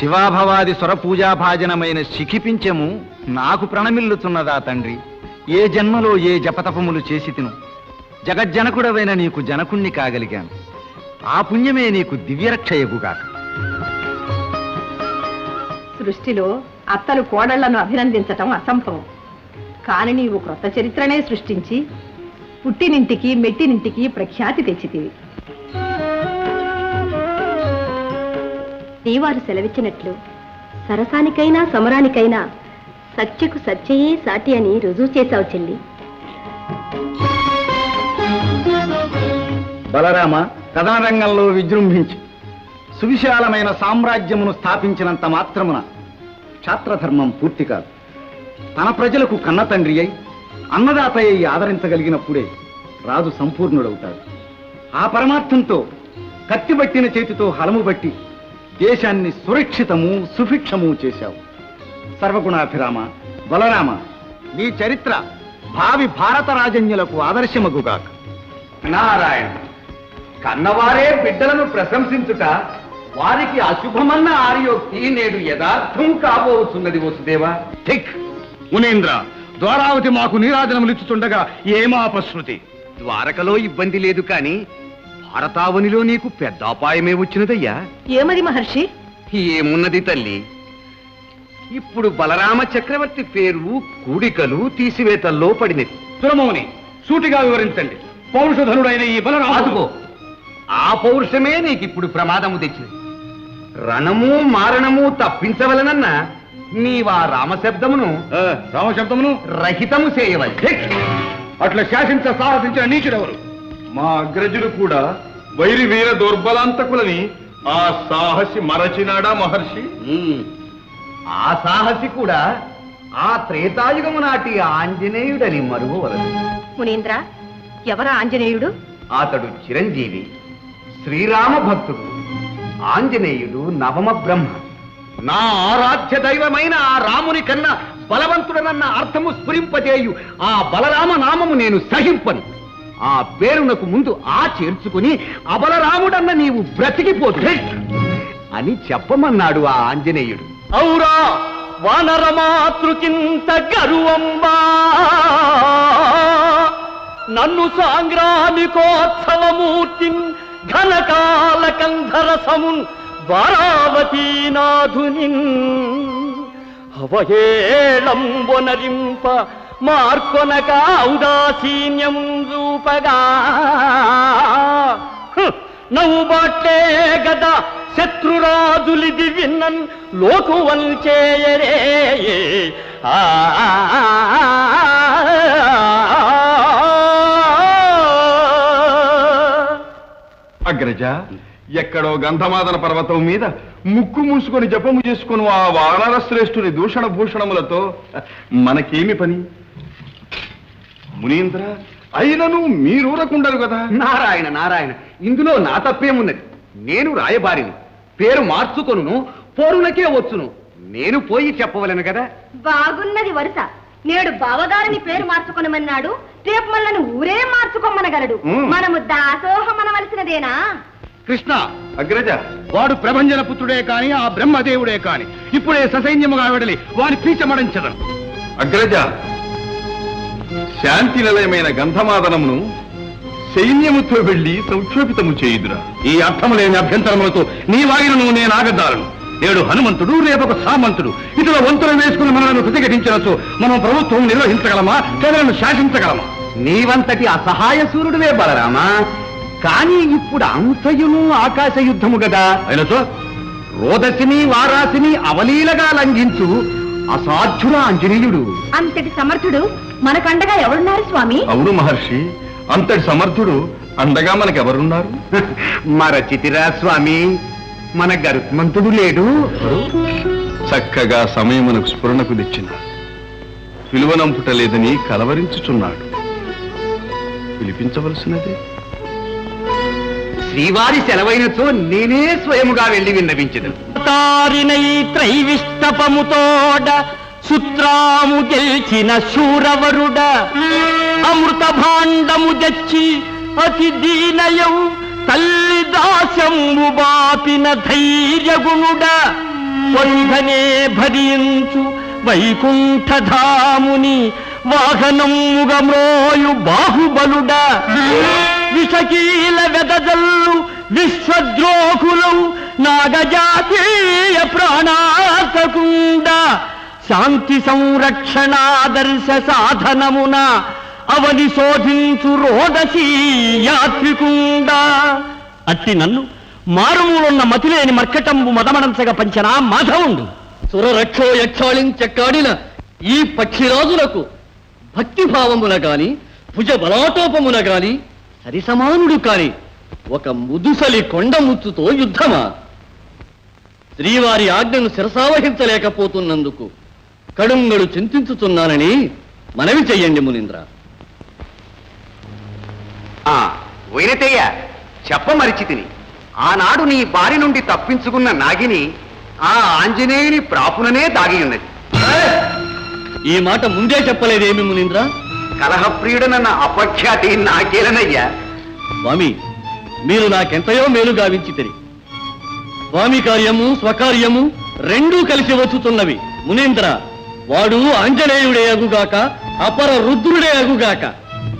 శివాభవాది స్వరపూజాభాజనమైన శిఖిపించము నాకు ప్రణమిల్లుతున్నదా తండ్రి? ఏ జన్మలో ఏ జపతపములు చేసి తిను? జగజ్జనకుడవైన నీకు జనకుణ్ణి కాగలిగాను. ఆ పుణ్యమే నీకు దివ్యరక్షయగుగాక. సృష్టిలో అత్తలు కోడళ్ళను అభినందించటం అసంభవం. కాని నీవు క్రొత్త చరిత్రనే సృష్టించి పుట్టినింటికి మెట్టినింటికి ప్రఖ్యాతి తెచ్చితివి. శ్రీవారు సెలవిచ్చినట్లు సరసానికైనా సమరానికైనా సత్యకు సత్యయే సాటి అని రుజువు చేశావు చెల్లి. బలరామ కథారంగంలో విజృంభించి. సువిశాలమైన సామ్రాజ్యమును స్థాపించినంత మాత్రమున క్షాత్రధర్మం పూర్తి కాదు. తన ప్రజలకు కన్న తండ్రి అయి అన్నదాత అయి ఆదరించగలిగినప్పుడే రాజు సంపూర్ణుడవుతాడు. ఆ పరమార్థంతో కత్తిబట్టిన చేతితో హలము బట్టి దేశాన్ని సురక్షితము సుభిక్షము చేశావు. సర్వగుణాభిరామ బలరామ నీ చరిత్ర భావి భారత రాజన్యులకు ఆదర్శమగుగాక. నారాయణ కన్నవారే బిడ్డలను ప్రశంసించుట వారికి అశుభమన్న ఆర్యోక్తి నేడు యథార్థం కాబోతున్నది వసుదేవా. ఠిక్! మునీంద్ర ద్వారావతి మాకు నీరాజనములిచ్చుతుండగా ఏమా అపశృతి ద్వారకలో ఇబ్బంది లేదు కాని భారతావనిలో నీకు పెద్ద అపాయమే వచ్చినదయ్యా. ఏమది మహర్షి? ఏమున్నది తల్లి? ఇప్పుడు బలరామ చక్రవర్తి పేరు కూడికలు తీసివేతల్లో పడినది. సురమౌని సూటిగా వివరించండి. పౌరుషధనుడైన ఈ బలరామ అదుగో. ఆ పౌరుషమే నీకిప్పుడు ప్రమాదము తెచ్చింది రణము మారణము తప్పించవలనన్న నీవా రామశబ్దమును రామశబ్దమును? రహితము చేయవలసి అట్లా శాసించ సాహసించిన నీచుడెవరు? మా అగ్రజులు కూడా వైరి వీర దుర్బలాంతకులని ఆ సాహసి మరచినాడా మహర్షి. ఆ సాహసి కూడా ఆ త్రేతాయుగము నాటి ఆంజనేయుడని మరువవలదు. మునీంద్ర ఎవరా ఆంజనేయుడు? అతడు చిరంజీవి శ్రీరామ భక్తుడు ఆంజనేయుడు నవమ బ్రహ్మ. నా ఆరాధ్య దైవమైన ఆ రాముని కన్నా బలవంతుడనన్న అర్థము స్ఫురింపజేయు ఆ బలరామ నామము నేను సహింపను. ఆ పేరునకు ముందు ఆ చేర్చుకుని అబలరాముడన్న నీవు బ్రతికిపోతే అని చెప్పమన్నాడు ఆ ఆంజనేయుడు. ఔరా వానరమాతృకింత గరువంబా. నన్ను సాంగ్రామికోత్సవమూర్తిన్ ఘనకాల కంధరసమున్ ద్వారావతీనాథునిన్ అవహేళంబొనరింప మార్కొనక ఔదాసీన్యం రూపగా. నవ్వు బాట్లే గద శత్రురాజులిది విన్నన్ లోకువల్ చేయరే. ఆ అగ్రజ ఎక్కడో గంధమాదన పర్వతం మీద ముక్కు మూసుకొని జపము చేసుకుని ఆ వానర శ్రేష్ఠుని దూషణ భూషణములతో మనకేమి పని? మునీంద్ర అయినను మీరూరకుండరు కదా? నారాయణ నారాయణ ఇందులో నా తప్పేమున్నది? నేను రాయబారిని పేరు మార్చుకొనును పోరులకే వచ్చును. నేను పోయి చెప్పవలను కదా? బాగున్నది వరుస. నేడు బావగారిని పేరు మార్చుకొనమన్నాడు రేపు మనల్ని ఊరే మార్చుకోమనగలడు. మనము దాసోహమనవలసినదేనా కృష్ణ అగ్రజ వాడు ప్రభంజన పుత్రుడే కాని ఆ బ్రహ్మదేవుడే కాని ఇప్పుడే ససైన్యముగా వెడలి వాని పీచమడించదను అగ్రజ శాంతి నిలయమైన గంధమాదనమును సైన్యముతో వెళ్ళి సంక్షోభితము చేయుదురా. ఈ అర్థము లేని అభ్యంతరములతో నీ వాగినను నేను ఆగద్దాలను. నేడు హనుమంతుడు రేపొక సామంతుడు. ఇతర వంతులు వేసుకుని మనలను ప్రతిఘటించవచ్చు మనం ప్రభుత్వం నిర్వహించగలమా? ప్రజలను శాసించగలమా? నీవంతటి అసహాయ సూర్యుడువే బలరామా. కానీ ఇప్పుడు అంతయును ఆకాశ యుద్ధము గదా. అయినచో? రోదసిని వారాసిని అవలీలగా లంఘించు అసాధ్యుల ఆంజనేయుడు అంతటి సమర్థుడు మనకండగా ఎవరున్నారు స్వామి? అవును మహర్షి అంతటి సమర్థుడు అండగా మనకెవరున్నారు? మరచితిరా స్వామి. మన గరుత్మంతుడు లేడు. చక్కగా సమయమునకు స్ఫురణకు తెచ్చిన. పిలువనంపుట లేదని కలవరించుచున్నాడు. పిలిపించవలసినదే? శ్రీవారి సెలవైనచో నేనే స్వయముగా వెళ్ళి విన్నవించదు తారినై త్రైవిష్టపముతోడ సుత్రాము గెలిచిన శూరవరుడ అమృత భాండము తెచ్చి అతి దీనయం తల్లి దాసము బాపిన ధైర్యగుణుడ. వసుధనే భరించు వైకుంఠధాముని వాహనముగ మ్రోయు బాహుబలుడా. విషకీల వెదజల్లు విశ్వద్రోహులు నాగజాతీయ ప్రాణార్థకుండ శాంతి సంరక్షణాదర్శ సాధనమున అవని శోధించు రోదసీ యాత్రికుండా. అట్టి నన్ను మారుమూలున్న మతిలేని మర్కటంబు మదమడంచగా పంచన మాధవుండు. సురరక్షో యక్షాళించెక్కాడిన ఈ పక్షిరాజులకు భక్తిభావమున గాని భుజ బలాటోపమున గాని సరిసమానుడు కాని ఒక ముదుసలి కొండముచ్చుతో యుద్ధమా? శ్రీవారి ఆజ్ఞను శిరసావహించలేకపోతున్నందుకు కడుంగడు చింతించుతున్నానని మనవి చెయ్యండి మునీంద్ర. ఆ వైనతయ్య చెప్ప మరిచి తిని. ఆనాడు నీ బారి నుండి తప్పించుకున్న నాగిని ఆ ఆంజనేయుని ప్రాపుననే దాగి ఉన్నది ఈ మాట ముందే చెప్పలేదేమి మునీంద్ర? కలహప్రియుడనన్న అపఖ్యాతి నాకేలనయ్యా స్వామి మీరు నాకెంతయో మేలు గావించితిరి స్వామి కార్యము స్వకార్యము రెండూ కలిసి వచ్చుతున్నవి. మునీంద్ర వాడు ఆంజనేయుడే అగుగాక అపర రుద్రుడే అగుగాక.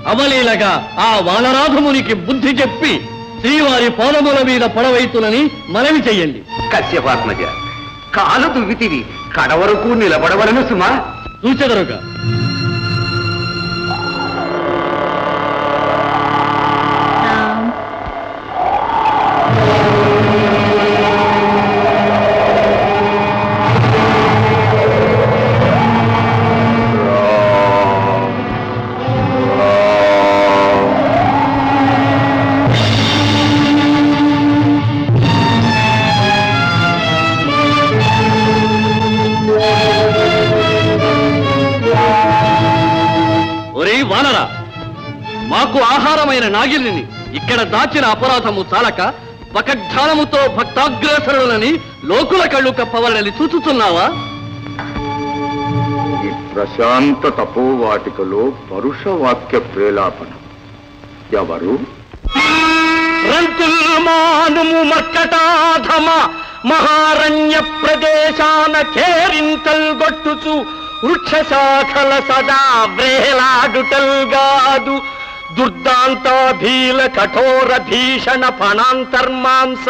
అవలీలగా ఆ వానరాధమునికి బుద్ధి చెప్పి శ్రీవారి పాదముల మీద పడవైతునని మనవి చెయ్యండి. కశ్యపాత్మజ కాలు దువ్వితివి కడవరకు నిలబడవలను సుమా. చూచెదరుగా. మాకు ఆహారమైన నాగిలిని ఇక్కడ దాచిన అపరాధము చాలక పకడ్ధానముతో భక్తాగ్రేసరులని లోకుల కళ్ళు కప్పవలని చూచుతున్నావా ఈ ప్రశాంత తపోవాటికలో పరుష వాక్య ప్రేలాపన. ఎవరు? మర్కటాధమ మహారణ్య ప్రదేశాన చేరింతల్ గొట్టుచు వృక్ష శాఖల సదా వ్రేలాడుటల్గాదు. దుర్దాంతాభీల కఠోర భీషణ ఫణాంతర్మాంస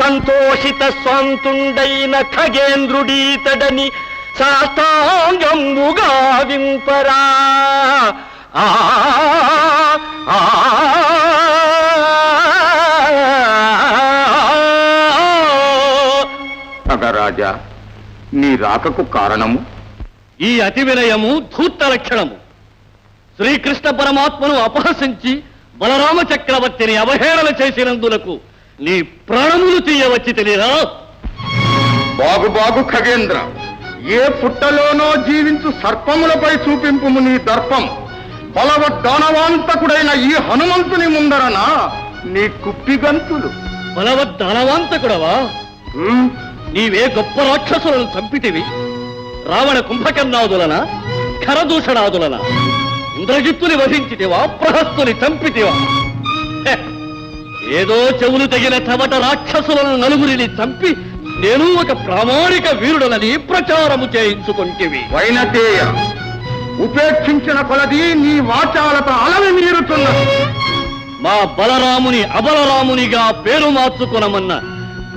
సంతోషిత స్వంతుండైన ఖగేంద్రుడీతడని సాష్టాంగంబుగా వింపరా ఆ ఆ నీ రాకకు కారణము ఈ అతి వినయము ధూర్త లక్షణము శ్రీకృష్ణ పరమాత్మను అపహసించి బలరామ చక్రవర్తిని అవహేళన చేసినందులకు నీ ప్రాణములు తీయవచ్చి తెలియరా బాగు బాగు ఖగేంద్ర ఏ పుట్టలోనో జీవించు సర్పములపై చూపింపుము నీ దర్పం. బలవద్దానవాంతకుడైన ఈ హనుమంతుని ముందరన నీ కుప్పిగంతులు బలవద్దానవాంతకుడవా? ఉమ్, నీవే గొప్ప రాక్షసులను చంపితివి. రావణ కుంభకర్ణాదులన? ఖరదూషణాదులన? ఇంద్రజిత్తుని వధించితివా ప్రహస్తుని చంపితివా! ఏదో చెవులు తగిన చవట రాక్షసులను నలుగురిని చంపి నేను ఒక ప్రామాణిక వీరుడనని ప్రచారము చేయించుకొంటివి వైనతేయ ఉపేక్షించిన కొలది నీ వాచాలత అలవి మీరుతున్నది మా బలరాముని అబలరామునిగా పేరు మార్చుకునమన్న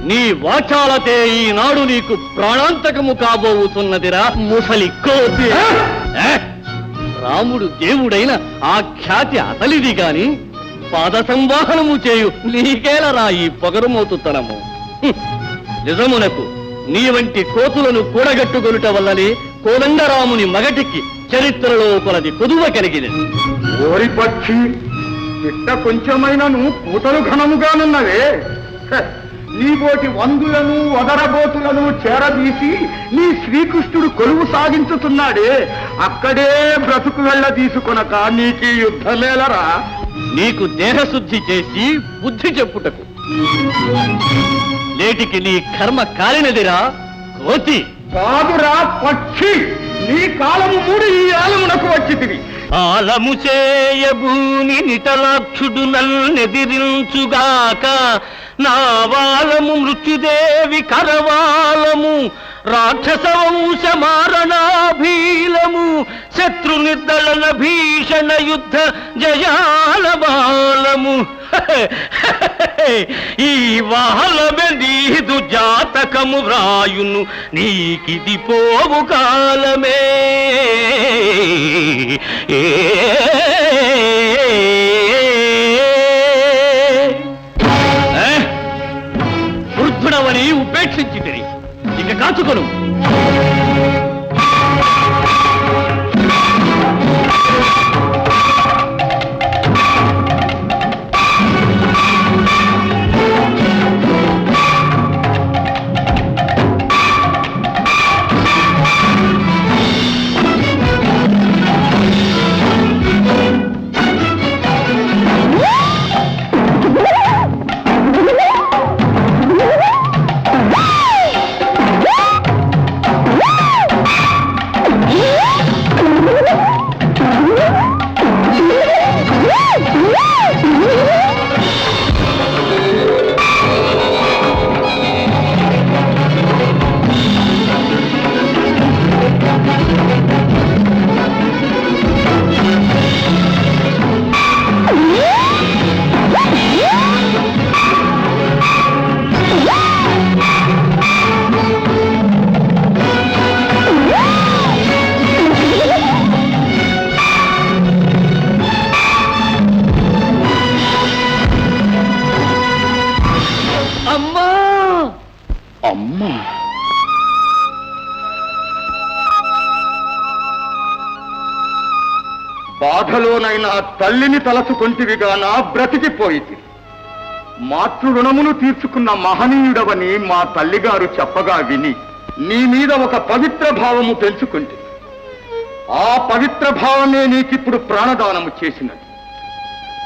నీ వాచాలతే ఈనాడు నీకు ప్రాణాంతకము కాబోతున్నదిరా ముసలి కోతి? రాముడు దేవుడైన ఆ ఖ్యాతి అతలిది గాని పాద సంవాహనము చేయు నీకేలరా ఈ పొగరుమోతుతనము? నిజమునకు నీ వంటి కోతులను కూడగట్టుకొనుట వల్లనే కోదండరాముని మగటికి చరిత్రలో కొలది కొదువ కలిగినది ఓరి పక్షి పిట్ట కొంచెమైనను కూతలు ఘనముగానున్నవే. నీబోటి వందులను వదరబోతులను చేరదీసి నీ శ్రీకృష్ణుడు కొలువు సాగించుతున్నాడే అక్కడే బ్రతుకు వెళ్ళ తీసుకొనక నీకీ యుద్ధమేలరా? నీకు దేహశుద్ధి చేసి బుద్ధి చెప్పుటకు. నేటికి నీ కర్మ కాలినదిరా కోతి. కాదురా పక్షి నీ కాలము మూడు ఈ ఆలమునకు వచ్చితివి. ఆలము చేయబూని నిటలాక్షుడు నన్నెదిరించుగాక నావాలము మృత్యుదేవి కరవాలము రాక్షస వంశ మారణాభీలము శత్రు నిర్దళన భీషణ యుద్ధ జయాల బాలము ఈ వాహలమె నీదు జాతకము వ్రాయును నీకిది పోవు కాలమే ఏ? వృద్ధుడవని ఉపేక్షించి తిరిగి ఇక కాచుకొను. బాధలోనైనా తల్లిని తలచుకొంటివిగా నా బ్రతికిపోయింది మాతృ రుణమును తీర్చుకున్న మహనీయుడవని మా తల్లిగారు చెప్పగా విని నీ మీద ఒక పవిత్ర భావము పెంచుకుంది ఆ పవిత్ర భావమే నీకిప్పుడు ప్రాణదానము చేసినది.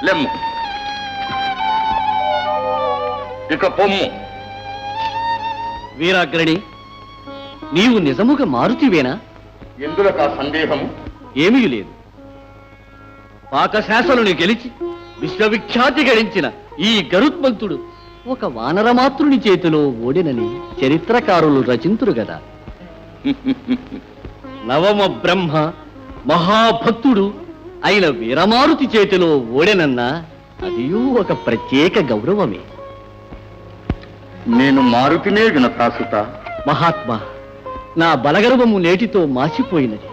లెమ్ము. ఇక పొమ్ము. వీరాగ్రణి నీవు నిజముగా మారుతివేనా? ఎందులకా సందేహము? ఏమీ లేదు. పాకశాసనుని గెలిచి విశ్వవిఖ్యాతి గడించిన ఈ గరుత్మంతుడు ఒక వానరమాతృని చేతిలో ఓడినని చరిత్రకారులు రచింతురు గదా. నవమ బ్రహ్మ మహాభక్తుడు అయిన వీరమారుతి చేతిలో ఓడెనన్నా అదియూ ఒక ప్రత్యేక గౌరవమే. నేను మారుతినే వినతాసుత మహాత్మా నా బలగర్వము నేటితో మాసిపోయినది.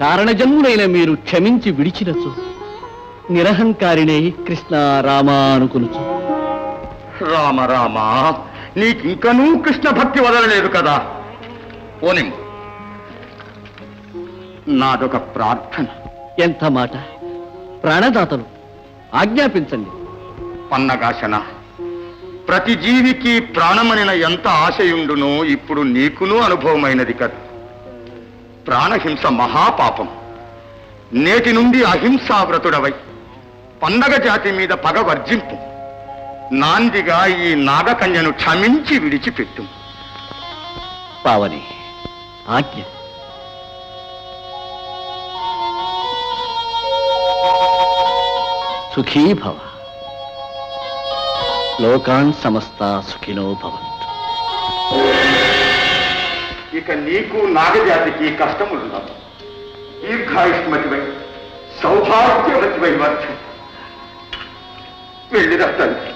కారణజన్ములైన మీరు క్షమించి విడిచినచు. నిరహంకారినే కృష్ణ రామా అనుకునుచు. రామ రామ నీకింకనూ కృష్ణ భక్తి వదలలేదు కదా. పోనీ నాదొక ప్రార్థన. ఎంత మాట? ప్రాణదాతలు ఆజ్ఞాపించండి. పన్నగాశన ప్రతి జీవికి ప్రాణమనిన ఎంత ఆశయుండునో ఇప్పుడు నీకునూ అనుభవమైనది కదా. ప్రాణహింస మహాపాపం. నేటి నుండి అహింసావ్రతుడవై పండగ జాతి మీద పగ వర్జింపు. నాందిగా ఈ నాగకన్యను క్షమించి విడిచిపెట్టు. పావని ఆజ్ఞ. సుఖీ భవ. లోకాన్ సమస్త సుఖినో భవంతు. ఇక నీకు నాగజాతికి కష్టములున్నావు. దీర్ఘాయుష్మతివై సౌభాగ్యవతివై వర్ధి వెళ్ళిరా తల్లి.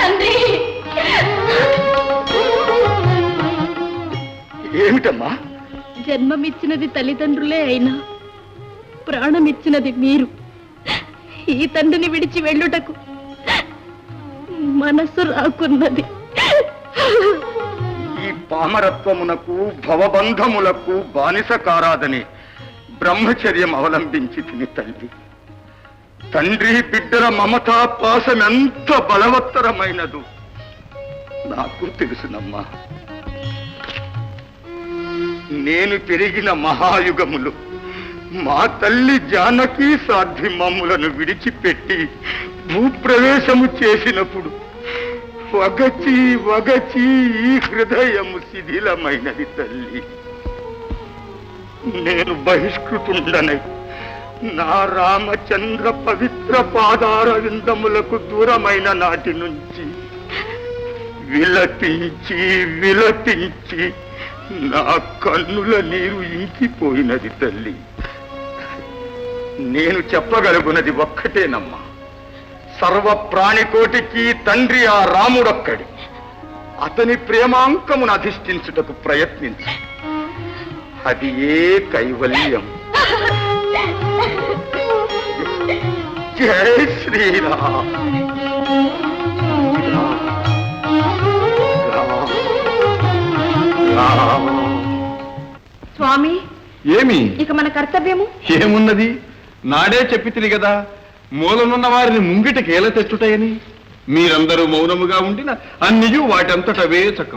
తండ్రి! ఏమిటమ్మా? జన్మమిచ్చినది తల్లిదండ్రులే అయినా ప్రాణమిచ్చినది మీరు. ఈ తండ్రిని విడిచి వెళ్ళుటకు మనసు రాకున్నది. ఈ పామరత్వమునకు భవబంధములకు బానిస కారాదని బ్రహ్మచర్యం అవలంబించి తిని తల్లి. తండ్రి బిడ్డల మమతా పాసమెంత బలవత్తరమైనదు నాకు తెలుసునమ్మా. నేను పెరిగిన మహాయుగములు మా తల్లి జానకి సాధ్వి మమ్ములను విడిచిపెట్టి భూప్రవేశము చేసినప్పుడు వగచి వగచి ఈ హృదయము శిథిలమైనది తల్లి. నేను బహిష్కృతుండనై నా రామచంద్ర పవిత్ర పాదార విందములకు దూరమైన నాటి నుంచి విలపించి విలపించి నా కన్నుల నీరు ఇంకిపోయినది తల్లి. నేను చెప్పగలుగున్నది ఒక్కటేనమ్మా. సర్వ ప్రాణికోటికి తండ్రి ఆ రాముడొక్కడి. అతని ప్రేమాంకమును అధిష్ఠించుటకు ప్రయత్నించు. అది ఏ కైవల్యం? జై శ్రీరామ్. రామ్, రామ్. స్వామి ఏమి? ఇక మన కర్తవ్యము? ఏమున్నది? నాడే చెప్పితిరి కదా మూలనున్న వారిని ముంగిట కేల తెచ్చుటయని. మీరందరూ మౌనముగా ఉండిన అన్నియు వాటంతటవే చక్క